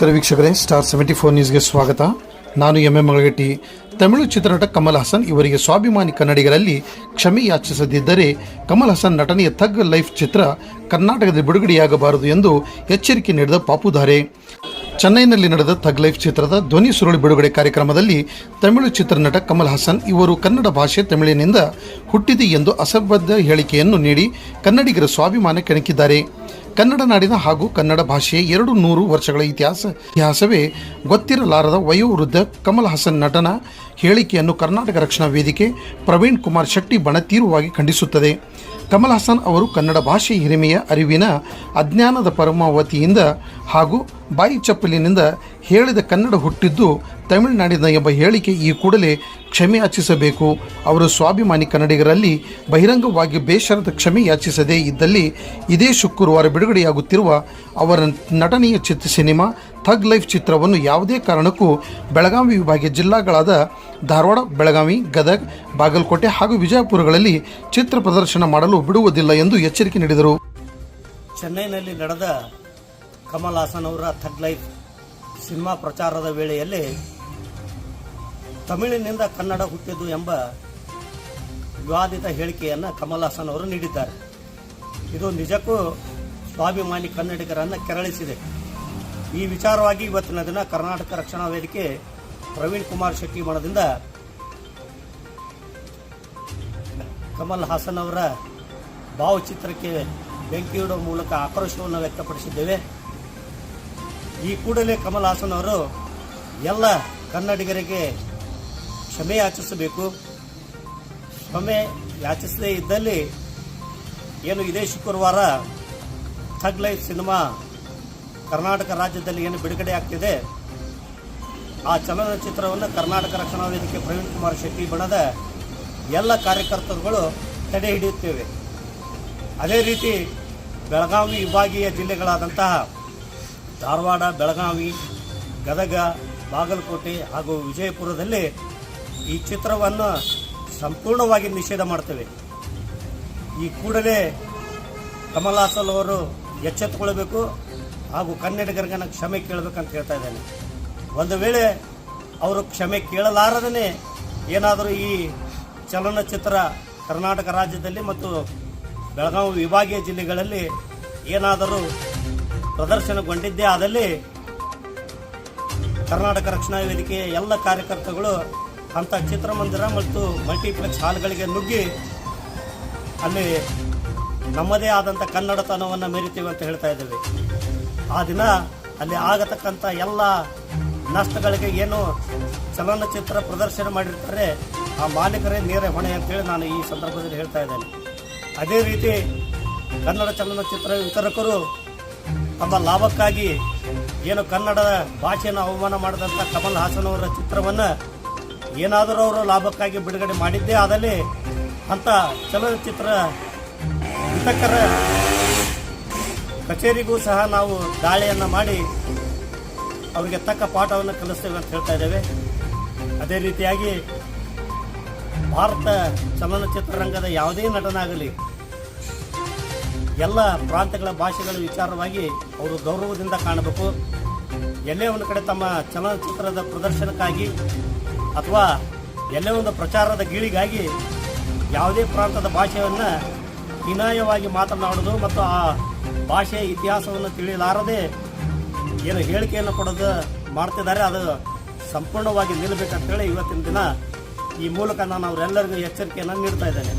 ನಮಸ್ಕಾರ ವೀಕ್ಷಕರೇ star seventy four ನ್ಯೂಸ್ಗೆ ಸ್ವಾಗತ. ನಾನು ಎಂ ಎಂ ಮಳಗಟ್ಟಿ ತಮಿಳು ಚಿತ್ರನಟ ಕಮಲ್ ಹಾಸನ್ ಇವರಿಗೆ ಸ್ವಾಭಿಮಾನಿ ಕನ್ನಡಿಗರಲ್ಲಿ ಕ್ಷಮೆ ಯಾಚಿಸದಿದ್ದರೆ ಕಮಲ್ ಹಾಸನ್ ನಟನೆಯ ಥಗ್ ಲೈಫ್ ಚಿತ್ರ ಕರ್ನಾಟಕದ ಬಿಡುಗಡೆಯಾಗಬಾರದು ಎಂದು ಎಚ್ಚರಿಕೆ ನೀಡಿದ ಪಾಪುಧಾರೆ. ಚೆನ್ನೈನಲ್ಲಿ ನಡೆದ ಥಗ್ ಲೈಫ್ ಚಿತ್ರದ ಧ್ವನಿ ಸುರುಳಿ ಬಿಡುಗಡೆ ಕಾರ್ಯಕ್ರಮದಲ್ಲಿ ತಮಿಳು ಚಿತ್ರನಟ ಕಮಲ್ ಹಾಸನ್ ಇವರು ಕನ್ನಡ ಭಾಷೆ ತಮಿಳಿನಿಂದ ಹುಟ್ಟಿದೆ ಎಂದು ಅಸಂಬದ್ಧ ಹೇಳಿಕೆಯನ್ನು ನೀಡಿ ಕನ್ನಡಿಗರ ಸ್ವಾಭಿಮಾನ ಕೆಣಕಿದ್ದಾರೆ. ಕನ್ನಡ ನಾಡಿನ ಹಾಗೂ ಕನ್ನಡ ಭಾಷೆಯ ಎರಡು ನೂರು ವರ್ಷಗಳ ಇತಿಹಾಸ ಇತಿಹಾಸವೇ ಗೊತ್ತಿರಲಾರದ ವಯೋವೃದ್ಧ ಕಮಲ್ ಹಾಸನ್ ನಟನ ಹೇಳಿಕೆಯನ್ನು ಕರ್ನಾಟಕ ರಕ್ಷಣಾ ವೇದಿಕೆ ಪ್ರವೀಣ್ ಕುಮಾರ್ ಶೆಟ್ಟಿ ಬಣ ತೀವ್ರವಾಗಿ ಖಂಡಿಸುತ್ತದೆ. ಕಮಲ್ ಹಾಸನ್ ಅವರು ಕನ್ನಡ ಭಾಷೆ ಹಿರಿಮೆಯ ಅರಿವಿನ ಅಜ್ಞಾನದ ಪರಮಾವತಿಯಿಂದ ಹಾಗೂ ಬಾಯಿ ಚಪ್ಪಲಿನಿಂದ ಹೇಳಿದ ಕನ್ನಡ ಹುಟ್ಟಿದ್ದು ತಮಿಳುನಾಡಿನ ಎಂಬ ಹೇಳಿಕೆ ಈ ಕೂಡಲೇ ಕ್ಷಮೆ ಯಾಚಿಸಬೇಕು. ಅವರು ಸ್ವಾಭಿಮಾನಿ ಕನ್ನಡಿಗರಲ್ಲಿ ಬಹಿರಂಗವಾಗಿ ಬೇಷರದ ಕ್ಷಮೆ ಯಾಚಿಸದೇ ಇದ್ದಲ್ಲಿ ಇದೇ ಶುಕ್ರವಾರ ಬಿಡುಗಡೆಯಾಗುತ್ತಿರುವ ಅವರ ನಟನೆಯ ಚಿತ್ರ ಸಿನಿಮಾ ಥಗ್ ಲೈಫ್ ಚಿತ್ರವನ್ನು ಯಾವುದೇ ಕಾರಣಕ್ಕೂ ಬೆಳಗಾವಿ ವಿಭಾಗೀಯ ಜಿಲ್ಲಾಗಳಾದ ಧಾರವಾಡ, ಬೆಳಗಾವಿ, ಗದಗ್, ಬಾಗಲಕೋಟೆ ಹಾಗೂ ವಿಜಯಪುರಗಳಲ್ಲಿ ಚಿತ್ರ ಪ್ರದರ್ಶನ ಮಾಡಲು ಬಿಡುವುದಿಲ್ಲ ಎಂದು ಎಚ್ಚರಿಕೆ ನೀಡಿದರು. ಚೆನ್ನೈನಲ್ಲಿ ನಡೆದ ಕಮಲ್ ಹಾಸನ್ ಅವರ ಥಗ್ ಲೈಫ್ ಸಿನಿಮಾ ಪ್ರಚಾರದ ವೇಳೆಯಲ್ಲಿ ತಮಿಳಿನಿಂದ ಕನ್ನಡ ಹುಟ್ಟಿದ್ದು ಎಂಬ ವಿವಾದಿತ ಹೇಳಿಕೆಯನ್ನು ಕಮಲ್ ಹಾಸನ್ ಅವರು ನೀಡಿದ್ದಾರೆ. ಇದು ನಿಜಕ್ಕೂ ಸ್ವಾಭಿಮಾನಿ ಕನ್ನಡಿಗರನ್ನು ಕೆರಳಿಸಿದೆ. ಈ ವಿಚಾರವಾಗಿ ಇವತ್ತಿನ ದಿನ ಕರ್ನಾಟಕ ರಕ್ಷಣಾ ವೇದಿಕೆ ಪ್ರವೀಣ್ ಕುಮಾರ್ ಶೆಟ್ಟಿ ಮಠದಿಂದ ಕಮಲ್ ಹಾಸನ್ ಅವರ ಭಾವಚಿತ್ರಕ್ಕೆ ಬೆಂಕಿ ಇಡುವ ಮೂಲಕ ಆಕ್ರೋಶವನ್ನು ವ್ಯಕ್ತಪಡಿಸಿದ್ದೇವೆ. ಈ ಕೂಡಲೇ ಕಮಲ್ ಹಾಸನ್ ಅವರು ಎಲ್ಲ ಕನ್ನಡಿಗರಿಗೆ ಕ್ಷಮೆ ಯಾಚಿಸಬೇಕು. ಕ್ಷಮೆ ಯಾಚಿಸದೇ ಇದ್ದಲ್ಲಿ ಏನು ಇದೇ ಶುಕ್ರವಾರ ಥಗ್ ಲೈಫ್ ಸಿನಿಮಾ ಕರ್ನಾಟಕ ರಾಜ್ಯದಲ್ಲಿ ಏನು ಬಿಡುಗಡೆ ಆಗ್ತಿದೆ. ಆ ಚಲನಚಿತ್ರವನ್ನು ಕರ್ನಾಟಕ ರಕ್ಷಣಾ ವೇದಿಕೆ ಪ್ರವೀಣ್ ಕುಮಾರ್ ಶೆಟ್ಟಿ ಬಣದ ಎಲ್ಲ ಕಾರ್ಯಕರ್ತರುಗಳು ತಡೆ ಹಿಡಿಯುತ್ತೇವೆ. ಅದೇ ರೀತಿ ಬೆಳಗಾವಿ ವಿಭಾಗೀಯ ಜಿಲ್ಲೆಗಳಾದಂತಹ ಧಾರವಾಡ, ಬೆಳಗಾವಿ, ಗದಗ, ಬಾಗಲಕೋಟೆ ಹಾಗೂ ವಿಜಯಪುರದಲ್ಲಿ ಈ ಚಿತ್ರವನ್ನು ಸಂಪೂರ್ಣವಾಗಿ ನಿಷೇಧ ಮಾಡ್ತೇವೆ. ಈ ಕೂಡಲೇ ಕಮಲ್ ಹಾಸನ್ ಅವರು ಎಚ್ಚೆತ್ತುಕೊಳ್ಬೇಕು ಹಾಗೂ ಕನ್ನಡಿಗರಿಗನ ನಾನು ಕ್ಷಮೆ ಕೇಳಬೇಕಂತ ಹೇಳ್ತಾ ಇದ್ದೇನೆ. ಒಂದು ವೇಳೆ ಅವರು ಕ್ಷಮೆ ಕೇಳಲಾರದೇ ಏನಾದರೂ ಈ ಚಲನಚಿತ್ರ ಕರ್ನಾಟಕ ರಾಜ್ಯದಲ್ಲಿ ಮತ್ತು ಬೆಳಗಾವಿ ವಿಭಾಗೀಯ ಜಿಲ್ಲೆಗಳಲ್ಲಿ ಏನಾದರೂ ಪ್ರದರ್ಶನಗೊಂಡಿದ್ದೇ ಆದಲ್ಲಿ ಕರ್ನಾಟಕ ರಕ್ಷಣಾ ವೇದಿಕೆಯ ಎಲ್ಲ ಕಾರ್ಯಕರ್ತಗಳು ಅಂಥ ಚಿತ್ರಮಂದಿರ ಮತ್ತು ಮಲ್ಟಿಪ್ಲೆಕ್ಸ್ ಹಾಲ್ಗಳಿಗೆ ನುಗ್ಗಿ ಅಲ್ಲಿ ನಮ್ಮದೇ ಆದಂಥ ಕನ್ನಡತನವನ್ನು ಮೆರಿತೀವಿ ಅಂತ ಹೇಳ್ತಾ ಇದ್ದೇವೆ. ಆ ದಿನ ಅಲ್ಲಿ ಆಗತಕ್ಕಂಥ ಎಲ್ಲ ನಷ್ಟಗಳಿಗೆ ಏನು ಚಲನಚಿತ್ರ ಪ್ರದರ್ಶನ ಮಾಡಿರ್ತಾರೆ, ಆ ಮಾಲೀಕರೇ ನೇರ ಹೊಣೆ ಅಂತೇಳಿ ನಾನು ಈ ಸಂದರ್ಭದಲ್ಲಿ ಹೇಳ್ತಾ ಇದ್ದೇನೆ. ಅದೇ ರೀತಿ ಕನ್ನಡ ಚಲನಚಿತ್ರ ವಿತರಕರು ತಮ್ಮ ಲಾಭಕ್ಕಾಗಿ ಏನು ಕನ್ನಡ ಭಾಷೆಯನ್ನು ಅವಮಾನ ಮಾಡಿದಂಥ ಕಮಲ್ ಹಾಸನ್ ಅವರ ಚಿತ್ರವನ್ನು ಏನಾದರೂ ಅವರು ಲಾಭಕ್ಕಾಗಿ ಬಿಡುಗಡೆ ಮಾಡಿದ್ದೇ ಆದಲ್ಲಿ ಅಂಥ ಚಲನಚಿತ್ರ ಹಿತಕರ ಕಚೇರಿಗೂ ಸಹ ನಾವು ದಾಳಿಯನ್ನು ಮಾಡಿ ಅವರಿಗೆ ತಕ್ಕ ಪಾಠವನ್ನು ಕಲಿಸ್ತೇವೆ ಅಂತ ಹೇಳ್ತಾ ಇದ್ದೇವೆ. ಅದೇ ರೀತಿಯಾಗಿ ಭಾರತ ಚಲನಚಿತ್ರರಂಗದ ಯಾವುದೇ ನಟನಾಗಲಿ ಎಲ್ಲ ಪ್ರಾಂತ್ಯಗಳ ಭಾಷೆಗಳ ವಿಚಾರವಾಗಿ ಅವರು ಗೌರವದಿಂದ ಕಾಣಬೇಕು. ಎಲ್ಲೇ ಒಂದು ಕಡೆ ತಮ್ಮ ಚಲನಚಿತ್ರದ ಪ್ರದರ್ಶನಕ್ಕಾಗಿ ಅಥವಾ ಎಲ್ಲೇ ಒಂದು ಪ್ರಚಾರದ ಗೀಳಿಗಾಗಿ ಯಾವುದೇ ಪ್ರಾಂತದ ಭಾಷೆಯನ್ನು ಹೀನಾಯವಾಗಿ ಮಾತನಾಡೋದು ಮತ್ತು ಆ ಭಾಷೆಯ ಇತಿಹಾಸವನ್ನು ತಿಳಿಯಲಾರದೆ ಏನು ಹೇಳಿಕೆಯನ್ನು ಕೊಡೋದು ಮಾಡ್ತಿದ್ದಾರೆ, ಅದು ಸಂಪೂರ್ಣವಾಗಿ ನಿಲ್ಲಬೇಕಂತೇಳಿ ಇವತ್ತಿನ ದಿನ ಈ ಮೂಲಕ ನಾನು ಅವರೆಲ್ಲರಿಗೂ ಎಚ್ಚರಿಕೆಯನ್ನು ನೀಡ್ತಾ ಇದ್ದೇನೆ.